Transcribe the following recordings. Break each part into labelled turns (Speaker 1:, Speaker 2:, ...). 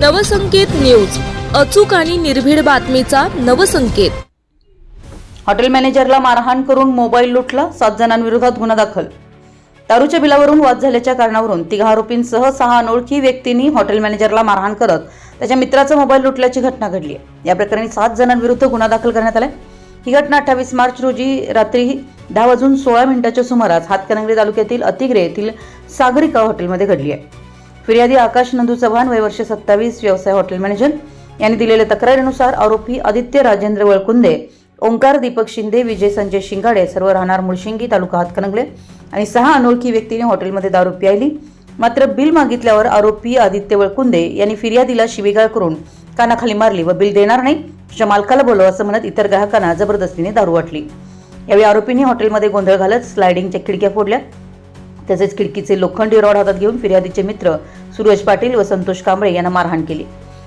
Speaker 1: Navsanket news. अचूक आणि निर्भीड बातमीचा नवसंकेत.
Speaker 2: हॉटेल मॅनेजरला मारहाण करून मोबाईल लुटला सात जणांविरोधात गुन्हा दाखल. दारूच्या बिलावरून वाद झाल्याच्या कारणावरून तिघा आरोपींसह सहा अनोळखी व्यक्तींनी हॉटेल मॅनेजरला मारहाण करत त्याच्या मित्राचा मोबाईल लुटल्याची घटना घडली आहे. या प्रकरणी सात जणांविरुद्ध गुन्हा दाखल करण्यात आला ही घटना अठ्ठावीस मार्च रोजी रात्री दहा वाजून सोळा मिनिटाच्या सुमारास हातकणंगले तालुक्यातील अतिग्रे येथील सागरिका हॉटेलमध्ये घडली आहे. फिर्यादी आकाश नंदू चव्हाण वय वर्ष सत्तावीस व्यवसाय हॉटेल मॅनेजर. यांनी दिलेल्या तक्रारीनुसार आरोपी आदित्य राजेंद्र वळकुंदे ओंकार दीपक शिंदे विजय संजय शिंगाडे सर्व राहणार मुळशिंगी तालुका हातकणंगले आणि सहा अनोळखी व्यक्तीने हॉटेलमध्ये दारू प्यायली. मात्र बिल मागितल्यावर आरोपी आदित्य वळकुंदे यांनी फिर्यादीला शिवीगाळ करून कानाखाली मारली व बिल देणार नाही. तुझ्या मालकाला बोलव असं म्हणत इतर ग्राहकांना जबरदस्तीने दारू वाटली. यावेळी आरोपींनी हॉटेलमध्ये गोंधळ घालत स्लायडिंगच्या खिडक्या फोडल्या. तसेच खिडकीचे लोखंडी रॉड हातात घेऊन फिर्यादीचे मित्र सूरज पाटील व संतोष कांबळे यांना मारहाण केली.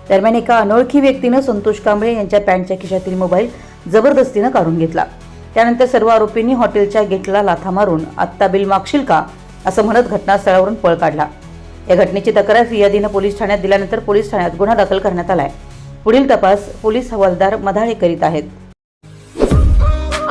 Speaker 2: दरम्यान एका अनोळखी व्यक्तीनं संतोष कांबळे यांच्या पॅन्टच्या खिशातील मोबाईल जबरदस्तीनं काढून घेतला. त्यानंतर सर्व आरोपींनी हॉटेलच्या गेटला लाथा मारून आत्ता बिल मागशील का? असं म्हणत घटनास्थळावरून पळ काढला. या घटनेची तक्रार फिर्यादीनं पोलीस ठाण्यात दिल्यानंतर पोलीस ठाण्यात गुन्हा दाखल करण्यात आलाय. पुढील तपास पोलीस हवालदार मधाळे करीत आहेत.